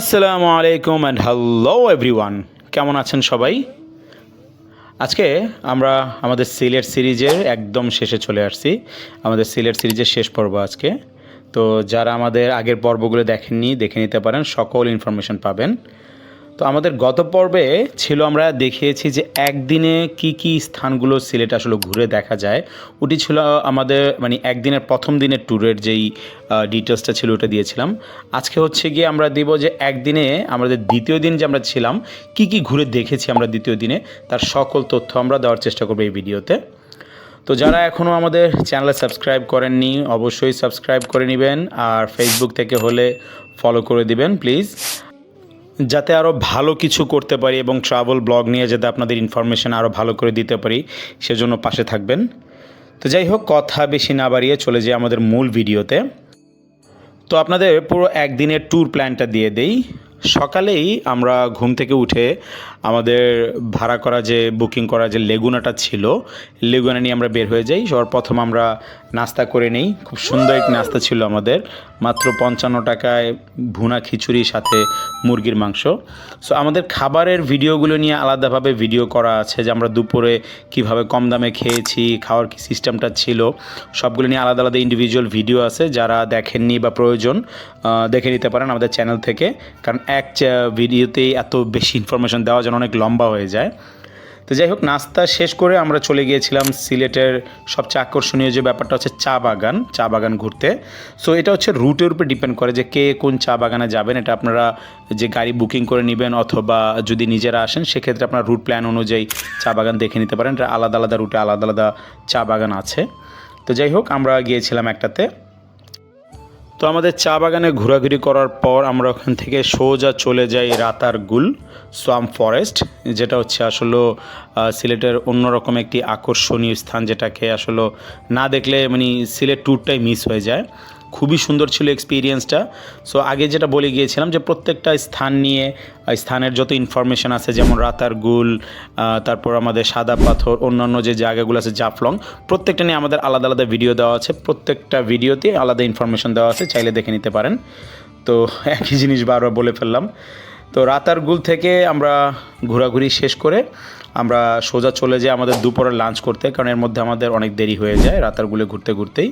আসসালামু আলাইকুম and hello everyone কেমন আছেন সবাই? আজকে আমরা আমাদের সিলেট সিরিজের একদম শেষে চলে আসছি। আমাদের সিলেট সিরিজের শেষ পর্ব আজকে। তো যারা আমাদের আগের পর্বগুলো দেখেননি, দেখে নিতে পারেন, সকল ইনফরমেশন পাবেন। তো আমাদের গত পর্বে ছিল আমরা দেখিয়েছি যে একদিনে কি কি স্থানগুলো সিলেট আসলে ঘুরে দেখা যায়। ওটি ছিল আমাদের মানে একদিনের প্রথম দিনের ট্যুরের যেই ডিটেলসটা ছিল ওটা দিয়েছিলাম। আজকে হচ্ছে গিয়ে আমরা দিব যে একদিনে আমাদের দ্বিতীয় দিন যে আমরা ছিলাম, কি কি ঘুরে দেখেছি আমরা দ্বিতীয় দিনে, তার সকল তথ্য আমরা দেওয়ার চেষ্টা করব এই ভিডিওতে। তো যারা এখনও আমাদের চ্যানেলে সাবস্ক্রাইব করেননি, অবশ্যই সাবস্ক্রাইব করে নেবেন, আর ফেসবুক থেকে হলে ফলো করে দিবেন প্লিজ যাতে আরও ভালো কিছু করতে পারি এবং ট্রাভেল ব্লগ নিয়ে যাতে আপনাদের ইনফরমেশান আরও ভালো করে দিতে পারি, সেজন্য পাশে থাকবেন। তো যাই হোক, কথা বেশি না বাড়িয়ে চলে যাই আমাদের মূল ভিডিওতে। তো আপনাদের পুরো একদিনের ট্যুর প্ল্যানটা দিয়ে দেই। সকালেই আমরা ঘুম থেকে উঠে আমাদের ভাড়া করা যে বুকিং করা যে লেগুনাটা ছিল লেগুনা নিয়ে আমরা বের হয়ে যাই। সবার প্রথম আমরা নাস্তা করে নেই। খুব সুন্দর এক নাস্তা ছিল আমাদের। মাত্র পঞ্চান্ন টাকায় ভুনা খিচুড়ির সাথে মুরগির মাংস। সো আমাদের খাবারের ভিডিওগুলো নিয়ে আলাদাভাবে ভিডিও করা আছে যে আমরা দুপুরে কীভাবে কম দামে খেয়েছি, খাওয়ার কি সিস্টেমটা ছিল। সবগুলো নিয়ে আলাদা আলাদা ইন্ডিভিজুয়াল ভিডিও আছে। যারা দেখেননি বা প্রয়োজন দেখে নিতে পারেন আমাদের চ্যানেল থেকে। কারণ এক ভিডিওতেই এত বেশি ইনফরমেশন দেওয়া যেন অনেক লম্বা হয়ে যায়। তো যাই হোক, নাস্তা শেষ করে আমরা চলে গিয়েছিলাম সিলেটের সবচেয়ে আকর্ষণীয় যে ব্যাপারটা হচ্ছে চা বাগান চা বাগান ঘুরতে। সো এটা হচ্ছে রুটের উপর ডিপেন্ড করে যে কে কোন চা বাগানে যাবেন, এটা আপনারা যে গাড়ি বুকিং করে নেবেন অথবা যদি নিজেরা আসেন, সেক্ষেত্রে আপনার রুট প্ল্যান অনুযায়ী চা বাগান দেখে নিতে পারেন। এটা আলাদা আলাদা রুটে আলাদা আলাদা চা বাগান আছে। তো যাই হোক, আমরা গিয়েছিলাম একটাতে। তো আমাদের চা বাগানে ঘোরাঘুরি করার পর আমরা ওখান থেকে সোজা চলে যাই রাতারগুল সোয়াম ফরেস্ট, যেটা হচ্ছে আসলে সিলেটের অন্যরকম একটি আকর্ষণীয় স্থান যেটাকে আসলে না দেখলে মানে সিলেট ট্যুরটাই মিস হয়ে যায়। খুবই সুন্দর ছিল এক্সপিরিয়েন্সটা সো আগে যেটা বলে গিয়েছিলাম যে প্রত্যেকটা স্থান নিয়ে স্থানের যত ইনফরমেশান আছে, যেমন রাতার গুল তারপর আমাদের সাদা পাথর, অন্যান্য যে জায়গাগুলো আছে, জাফলং, প্রত্যেকটা নিয়ে আমাদের আলাদা আলাদা ভিডিও দেওয়া আছে। প্রত্যেকটা ভিডিওতে আলাদা ইনফরমেশান দেওয়া আছে, চাইলে দেখে নিতে পারেন। তো, একই জিনিস বারবার বলে ফেললাম। তো রাতারগুল থেকে আমরা ঘোরাঘুরি শেষ করে আমরা সোজা চলে যাই আমাদের দুপুরে লাঞ্চ করতে, কারণ এর মধ্যে আমাদের অনেক দেরি হয়ে যায় রাতারগুলে ঘুরতে ঘুরতেই।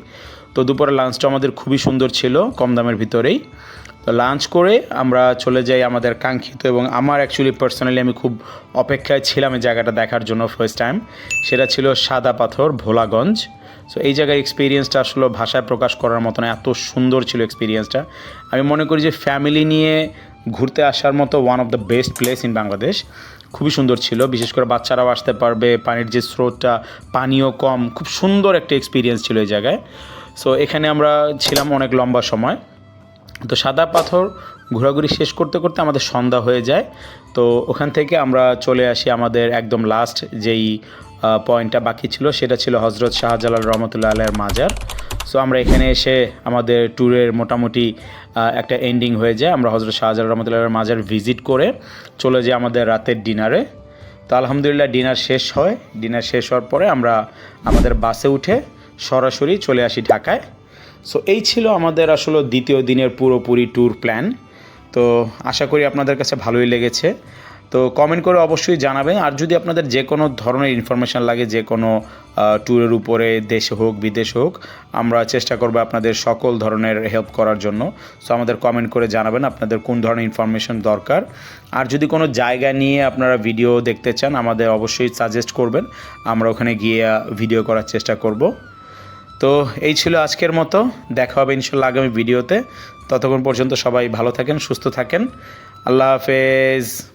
তো দুপুরে লাঞ্চটা আমাদের খুবই সুন্দর ছিল, কম দামের ভিতরেই। তো লাঞ্চ করে আমরা চলে যাই আমাদের কাঙ্ক্ষিত এবং আমার অ্যাকচুয়ালি পার্সোনালি আমি খুব অপেক্ষায় ছিলাম এই জায়গাটা দেখার জন্য ফার্স্ট টাইম সেটা ছিল সাদা পাথর, ভোলাগঞ্জ। সো এই জায়গার এক্সপিরিয়েন্সটা আসলে ভাষায় প্রকাশ করার মতো না এত সুন্দর ছিল এক্সপিরিয়েন্সটা আমি মনে করি যে ফ্যামিলি নিয়ে ঘুরতে আসার মতো one of the best place in Bangladesh খুবই সুন্দর ছিল, বিশেষ করে বাচ্চারাও আসতে পারবে, পানির যে স্রোতটা, পানীয় কম, খুব সুন্দর একটা এক্সপিরিয়েন্স ছিল এই জায়গায়। সো এখানে আমরা ছিলাম অনেক লম্বা সময়। তো সাদা পাথর ঘোরাঘুরি শেষ করতে করতে আমাদের সন্ধ্যা হয়ে যায়। তো ওখান থেকে আমরা চলে আসি আমাদের একদম লাস্ট যেই পয়েন্টটা বাকি ছিল, সেটা ছিল হজরত শাহজালাল রহমতুল্লাহ আলের মাজার। সো আমরা এখানে এসে আমাদের ট্যুরের মোটামুটি একটা এন্ডিং হয়ে যায়। আমরা হজরত শাহজালাল রহমতুল্লাহ আলের মাজার ভিজিট করে চলে যাই আমাদের রাতের ডিনারে তো আলহামদুলিল্লাহ ডিনার শেষ হয়। ডিনার শেষ হওয়ার পরে আমরা আমাদের বাসে উঠে সরাসরি চলে আসি ঢাকায়। সো এই ছিল আমাদের আসলে দ্বিতীয় দিনের পুরোপুরি ট্যুর প্ল্যান তো আশা করি আপনাদের কাছে ভালোই লেগেছে। তো কমেন্ট করে অবশ্যই জানাবেন। আর যদি আপনাদের যে কোনো ধরনের ইনফরমেশান লাগে যে কোনো ট্যুরের উপরে, দেশে হোক, বিদেশ হোক, আমরা চেষ্টা করব আপনাদের সকল ধরনের হেল্প করার জন্য। সো আমাদের কমেন্ট করে জানাবেন আপনাদের কোন ধরনের ইনফরমেশন দরকার। আর যদি কোনো জায়গা নিয়ে আপনারা ভিডিও দেখতে চান, আমাদের অবশ্যই সাজেস্ট করবেন। আমরা ওখানে গিয়ে ভিডিও করার চেষ্টা করব। তো এই ছিল আজকের মতো। দেখা হবে ইনশাল্লাহ আগামী ভিডিওতে। ততক্ষণ পর্যন্ত সবাই ভালো থাকেন, সুস্থ থাকেন। আল্লাহ হাফেজ।